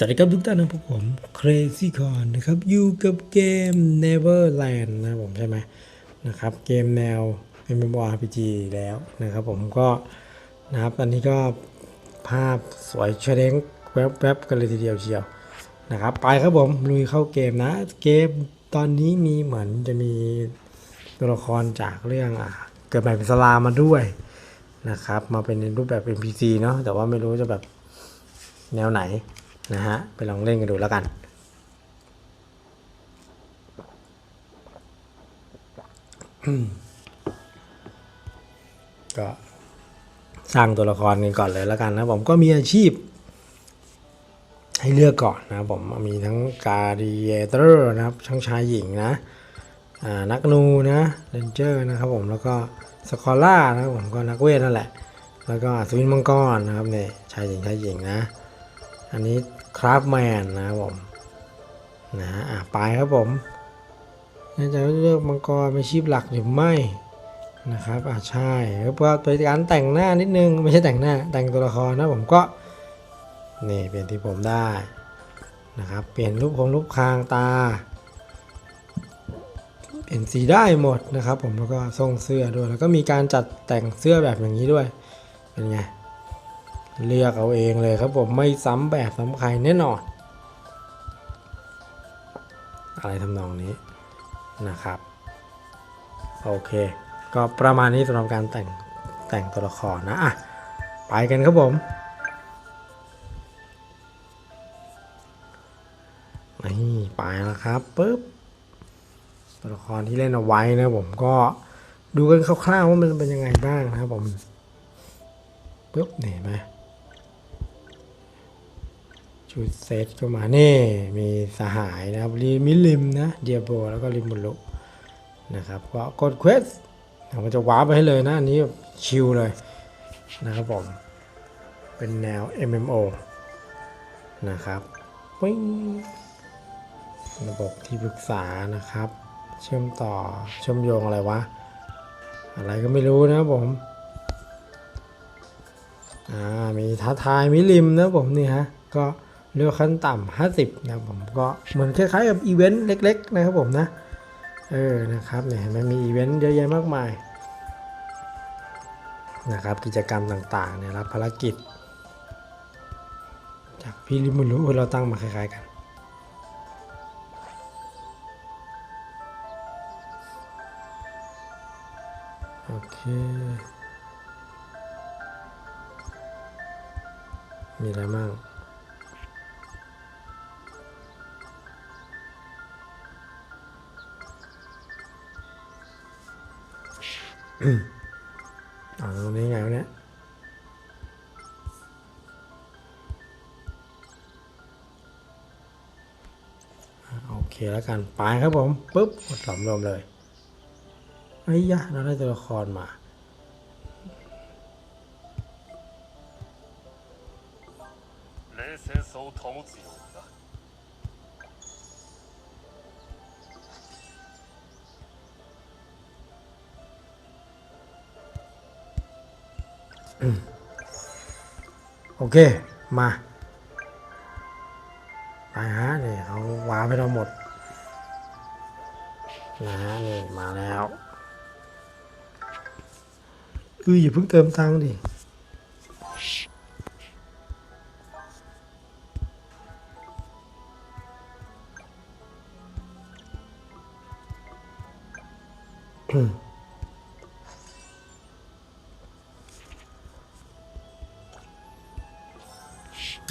สวัสดีครับทุกท่านนะครับผม Crazy Con นะครับอยู่กับเกม Neverland นะครับผมใช่ไหมนะครับเกมแนว MMORPG แล้วนะครับผมก็นะครับตอนนี้ก็ภาพสวยเชเด้งแวบๆกันเลยทีเดียวเชียวนะครับไปครับผมลุยเข้าเกมนะ เกมตอนนี้มีเหมือนจะมีตัวละครจากเรื่องอะเกิดใหม่เป็นสลามาด้วยนะครับมาเป็นในรูปแบบ NPC เนาะแต่ว่าไม่รู้จะแบบแนวไหน นะฮะ ไปลองเล่นกันดูแล้วกัน ก็สร้างตัวละครกันก่อนเลยแล้วกันนะผมก็มีอาชีพ ให้เลือกก่อนนะผมมีทั้งการดีเอเตอร์นะครับทั้งชายหญิงนะนักนูนะเรนเจอร์นะครับผมแล้วก็สคอล่านะครับผมก็นักเวทนั่นแหละ แล้วก็สวินมังกรนะครับเนี่ยชายหญิงชายหญิงนะ อันนี้คราฟแมนนะครับผมนะอะไปครับผมน่าจะเลือกมังกรเป็นชีพหลักหรือไม่นะครับอะใช่แล้วก็เป็นการแต่งหน้านิดนึงไม่ใช่แต่งหน้าแต่งตัวละครนะผมก็นี่เปลี่ยนที่ผมได้นะครับเปลี่ยนรูปของรูปคางตา เปลี่ยนสีได้หมดนะครับ ผมแล้วก็ทรงเสื้อด้วยแล้วก็มีการจัดแต่งเสื้อแบบอย่างนี้ด้วยเป็นไง เลือกเอาเองเลยครับผมไม่ซ้ำแบบซ้ำใครแน่นอน อะไรทำนองนี้นะครับ โอเค ก็ประมาณนี้สำหรับการแต่งแต่งตัวละครนะอะไปกันครับผมนี่ไปแล้วครับปุ๊บตัวละครที่เล่นเอาไว้นะผมก็ดูกันคร่าวๆว่ามันเป็นยังไงบ้างนะครับผมปุ๊บนี่เห็นไหม ชุดเซตก็มานี่มีสหายนะครับรีมิลิมนะเดียโบแล้วก็ริมุลุนะครับก็กดเควสมันจะว้าร์ปไปให้เลยนะ อันนี้ชิลเลยนะครับผม เป็นแนว MMO นะครับปิ้งระบบที่ปรึกษานะครับ เชื่อมต่อเชื่อมโยงอะไรวะ อะไรก็ไม่รู้นะครับผมอ่ามีท้าทายมิลิมนะผมนี่ฮะ ก็ เลือกขั้นต่ำ50นะครับผมก็เหมือนคล้ายๆกับอีเวนต์เล็ก ๆ นะครับผมนะ เออนะครับเนี่ยมันมีอีเวนต์เยอะแยะมากมายนะครับกิจกรรมต่างๆเนี่ยรับภารกิจ จากพี่ลิมุรุเราตั้งมาคล้ายๆกันโอเคมีอะไรบ้าง อ๋อตรงนี้ไงวะเนี่ยโอเคแล้วกันไปครับผมปุ๊บกดหลอมรวมเลยไอ้ยะเราได้ตัวละครมา โอเค มาไปฮะนี่เขาวาร์ปให้เราหมดนะฮะนี่มาแล้วเอออย่าเพิ่งเติมตังค์ดิ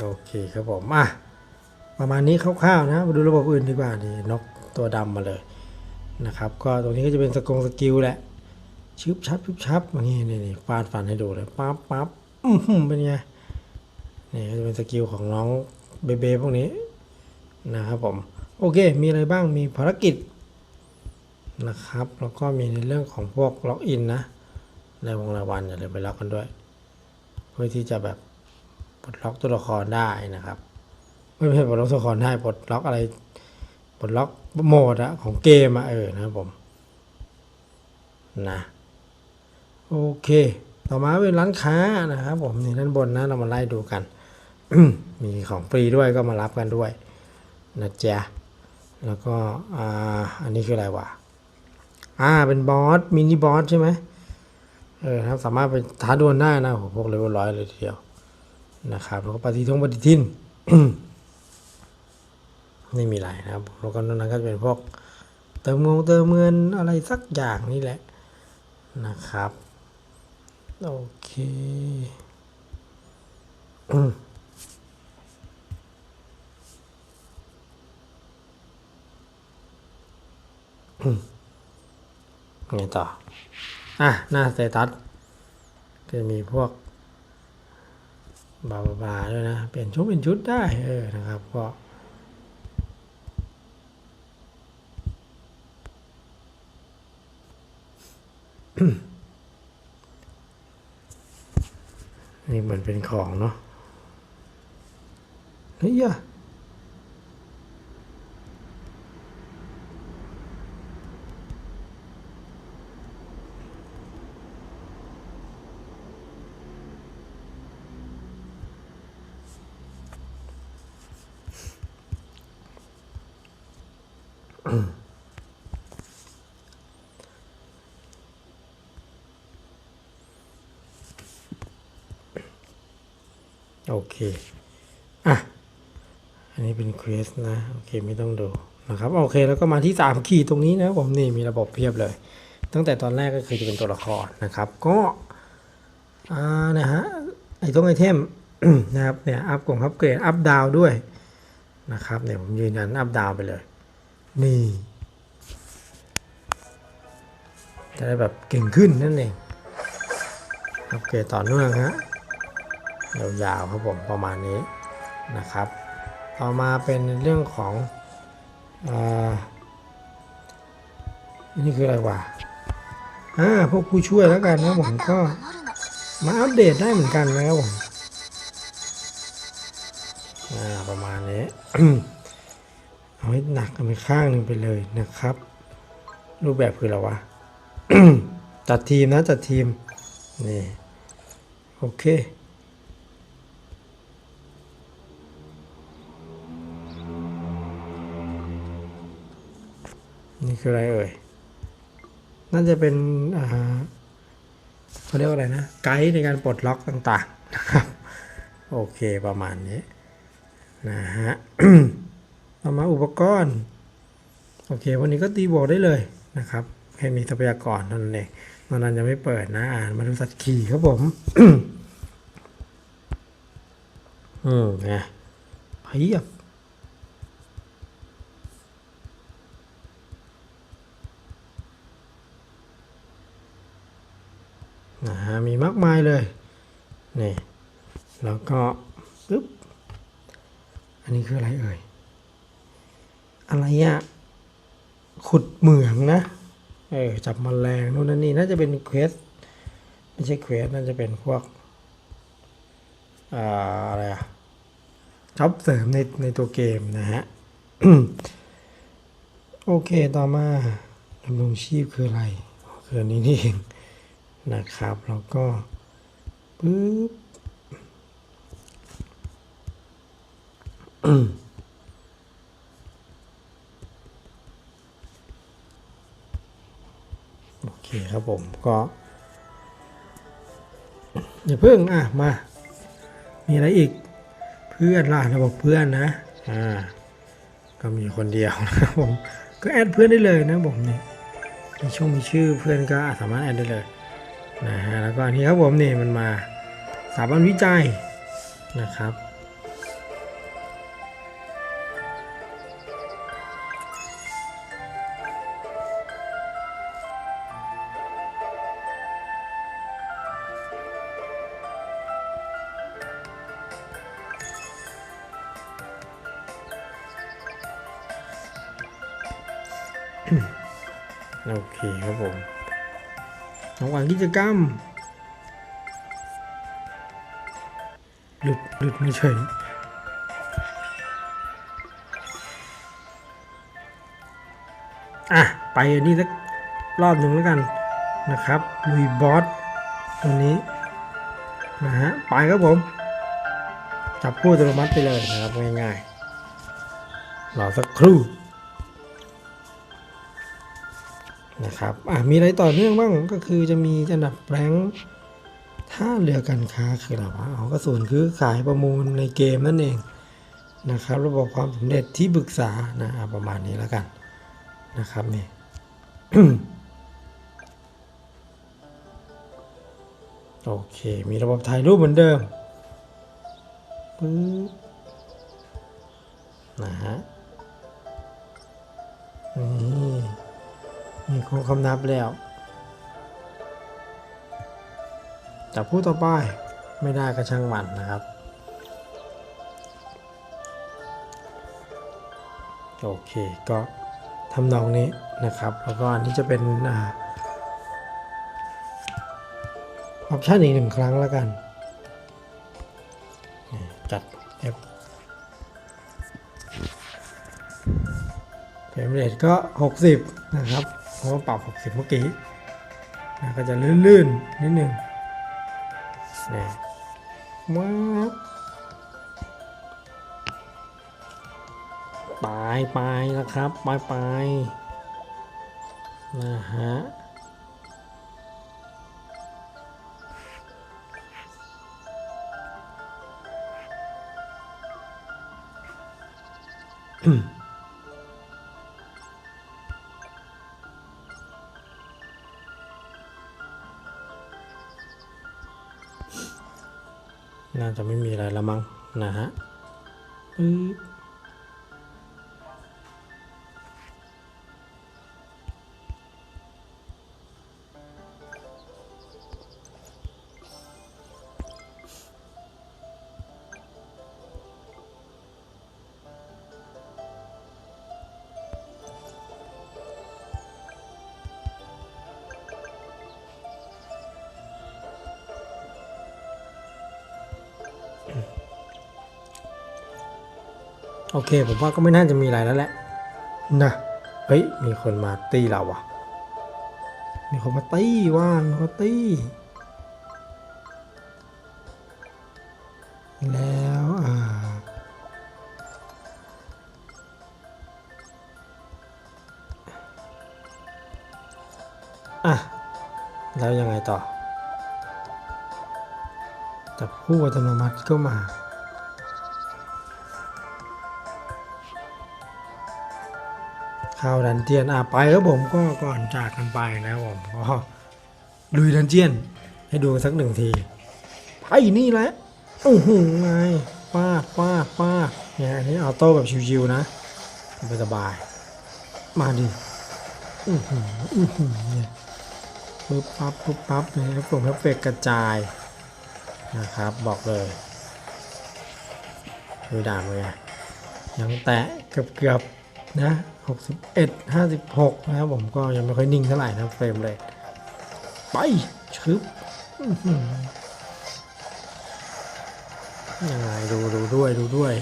โอเคครับผมอะประมาณนี้คร่าวๆนะมาดูระบบอื่นดีกว่านี่นกตัวดำมาเลยนะครับ ก็ตรงนี้ก็จะเป็นสกงสกิลแหละชึบชับชึบชับอย่างนี้นี่นี่ฟาดฟันให้ดูเลยปั๊บปั๊บอื้อหือเป็นไงนี่ก็จะเป็นสกิลของน้องเบเบพวกนี้นะครับผมโอเค มีอะไรบ้างมีภารกิจนะครับแล้วก็มีในเรื่องของพวกล็อกอินนะในวงรายวันอย่าลืมไปล็อกกันด้วย เพื่อที่จะแบบ ปลดล็อกตัวละครได้นะครับไม่ใช่ปลดล็อกตัวละครได้ปลดล็อกอะไรปลดล็อกโหมดอะของเกมอะเออนะครับผมนะโอเค ต่อมาเป็นร้านค้านะครับผมนี่ด้านบนนะเรามาไล่ดูกัน มีของฟรีด้วยก็มารับกันด้วยนะจ๊ะแล้วก็อ่าอันนี้คืออะไรวะอ่าเป็นบอสมินิบอสใช่ไหมเออครับสามารถไปท้าดวลได้นะโหพวกเลเวลร้อยเลยทีเดียว นะครับแล้วก็ปฏิทงปฏิทินไม่มีอะไรนะครับแล้วก็นั้นก็จะเป็นพวกเติมงงเติมเงินอะไรสักอย่างนี่แหละนะครับโอเคไงต่อ อะ หน้าสเตตัสจะมีพวก บาบาๆด้วยนะ เปลี่ยนชุดเป็นชุดได้เออนะครับก็นี่เหมือนเป็นของเนาะเฮ้ย โอเค อะ อันนี้เป็นเควสนะ โอเค ไม่ต้องดูนะครับ โอเค แล้วก็มาที่สามขีดตรงนี้นะผมนี่มีระบบเพียบเลย ตั้งแต่ตอนแรกก็คือจะเป็นตัวละครนะครับ ก็ อ่า นะฮะ ไอ้ตรงไอเทมนะครับ เนี่ย อัพกล่องอัพเกรด อัพดาวด้วยนะครับ เนี่ยผมยืนยันอัพดาวไปเลย นี่จะได้แบบเก่งขึ้นนั่นเองโอเกรดต่อเนื่องฮะยาวๆครับผมประมาณนี้นะครับ ต่อมาเป็นเรื่องของอันนี่คืออะไรวะอ่าพวกผู้ช่วยแล้วกันนะผมก็มาอัปเดตได้เหมือนกันนะครับผมอ่าประมาณนี้ เอาให้หนักเอาไปข้างหนึ่งไปเลยนะครับ รูปแบบคืออะไรวะจัดทีมนะจัดทีมนี่โอเคนี่คืออะไรเอ่ย น่าจะเป็นอ่าเขาเรียกว่าอะไรนะ ไกด์ในการปลดล็อกต่างๆนะครับ โอเคประมาณนี้ นะฮะ ต่อมาอุปกรณ์ โอเค วันนี้ก็ตีบวกได้เลยนะครับแค่มีทรัพยากรเท่านั้นเองตอนนั้นยังไม่เปิดนะอ่านมาดูสัตว์ขี่ครับผม อืมนะเพียบนะฮะมีมากมายเลย นี่ แล้วก็ปึ๊บ อันนี้คืออะไรเอ่ย อะไรอะขุดเหมืองนะเออจับมแมลงนู่นนั่นนี่น่าจะเป็นเควสไม่ใช่เควสน่าจะเป็นพวกอ่าอะไรอะจ็อบเสริมในในตัวเกมนะฮะโอเคต่อมาดำรงชีพคืออะไรคือนนี้นี่เองนะครับแล้วก็ปึ๊บ โอ เคครับผมก็อย่าเพิ่งอะมา มีอะไรอีกเพื่อนล่ะระบบเพื่อนนะอ่าก็มีคนเดียวนะครับผมก็แอดเพื่อนได้เลยนะผมนี่มีช่องมีชื่อเพื่อนก็สามารถแอดได้เลยนะฮะแล้วก็อันนี้ครับผมนี่มันมาสถาบันวิจัยนะครับ โอเคครับผมระหว่างกิจกรรม หลุดหลุดไม่เฉยอะ ไปอันนี้สักรอบหนึ่งแล้วกันนะครับลุยบอสตัวนี้ นะฮะ ไปครับผม จับคู่อัตโนมัติไปเลยนะครับ ง่ายๆรอสักครู่ นะครับอะมีอะไรต่อเนื่องบ้างก็คือจะมีอันดับแรงค์ท่าเรือการค้าคืออะไรวะอ๋อกระสุนคือขายประมูลในเกมนั่นเองนะครับระบบความสำเร็จที่ปรึกษานะอะประมาณนี้แล้วกันนะครับนี่โอเค มีระบบถ่ายรูปเหมือนเดิมปึ๊บนะฮะนี่ ค้งคำนับแล้วจับผู้ต่อไปไม่ได้ก็ช่างมันนะครับ โอเคก็ทำนองนี้นะครับ แล้วก็อันนี้จะเป็นออปชันอีกหนึ่งครั้งแล้วกันจัด F เฟรมเรทก็ 60 นะครับ เพราะว่าปรับ 60 เมื่อกี้นะก็จะลื่นๆนิดหนึ่งนี่มาบปลายปลายนะครับปลายปลายนะฮะ น่าจะไม่มีอะไรละมั้งนะฮะปึ๊บ โอเค ผมว่าก็ไม่น่าจะมีอะไรแล้วแหละนะเฮ้ย มีคนมาตีเราอะมีคนมาตีว่ามีคนมาตีแล้วอ่าอะแล้วยังไงต่อจับคู่อัตโนมัติก็มา เข้าดันเจียนอะไปครับผมก็ก่อนจากกันไปนะผมก็ลุยดันเจียน ให้ดูสักหนึ่งทีไปนี่แหละโอ้โหไงป้าป้าป้าเนี่ยอันนี้ออโต้แบบชิวๆนะสบายๆมาดิอือหืออือหือเนี่ยปุ๊บปั๊บปุ๊บปั๊บเนี่ยครับผมเอฟเฟกกระจายนะครับ บอกเลยดูด่ามเลยยังแตะเกือบๆนะ 61 56 นะครับผมก็ยังไม่ค่อยนิ่งเท่าไหร่นะเฟรมเลยไปชึบยังไงดูดูด้วยดูด้วย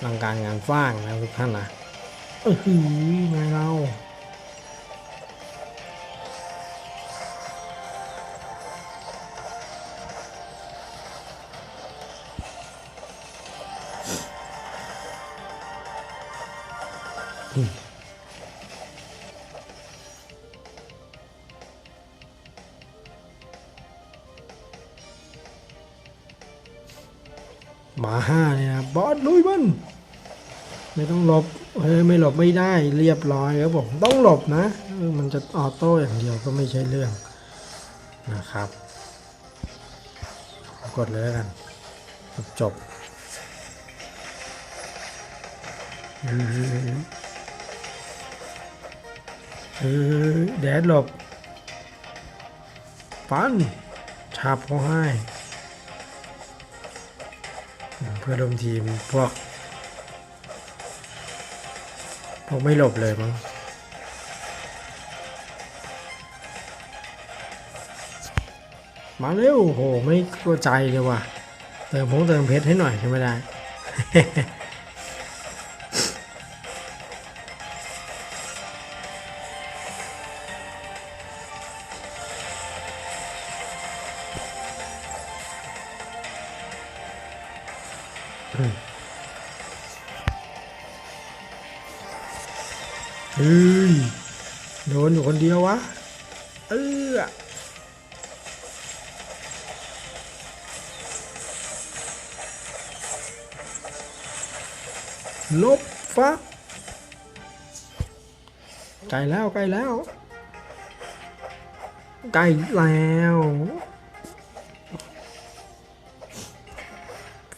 หลังการงานฟ้างนะทุกท่านนะเออหือไม่เรา หมาห้าเนี่ยนะบอสลุยมันไม่ต้องหลบเฮ้ยไม่หลบไม่ได้เรียบร้อยครับผมต้องหลบนะ มันจะออโต้อย่างเดียวก็ไม่ใช่เรื่องนะครับ กดเลยแล้วกันจบเออแดดหลบฟันฉับเขาให้ เพื่อนร่วมทีมพวก พวกไม่หลบเลยมั้งมาเร็วโห ไม่กลัวใจเลยว่ะ เติมพงเติมเพชรให้หน่อยใช่ไม่ได้ เฮ้ยโดนอยู่คนเดียววะ เออลบฟักใกลแล้วใกลแล้วใกลแล้ว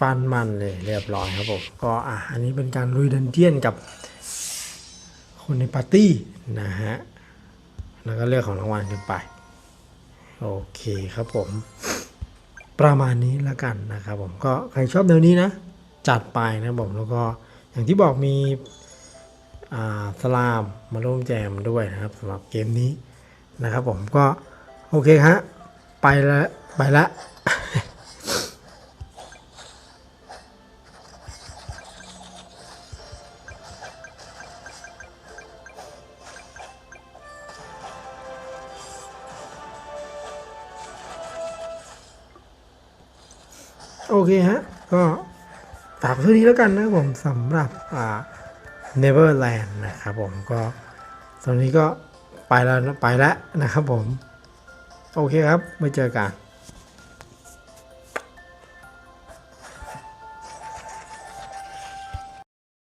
ฟันมันเลยเรียบร้อยครับผมก็อะอันนี้เป็นการลุยดันเจียนกับคนในปาร์ตี้นะฮะแล้วก็เลือกของรางวัลกันไป โอเคครับผม ประมาณนี้แล้วกันนะครับผมก็ใครชอบแนวนี้นะ จัดไปนะผมแล้วก็อย่างที่บอกมีอ่าสลามมาร่วมแจมด้วยนะครับสำหรับเกมนี้นะครับผมก็โอเคฮะไปล้วไปละ โอเคฮะ ก็ฝากเท่านี้แล้วกันนะครับผมสำหรับอ่า Neverland นะครับผมก็ตอนนี้ก็ไปแล้วไปแล้วนะครับผม โอเคครับไว้เจอกัน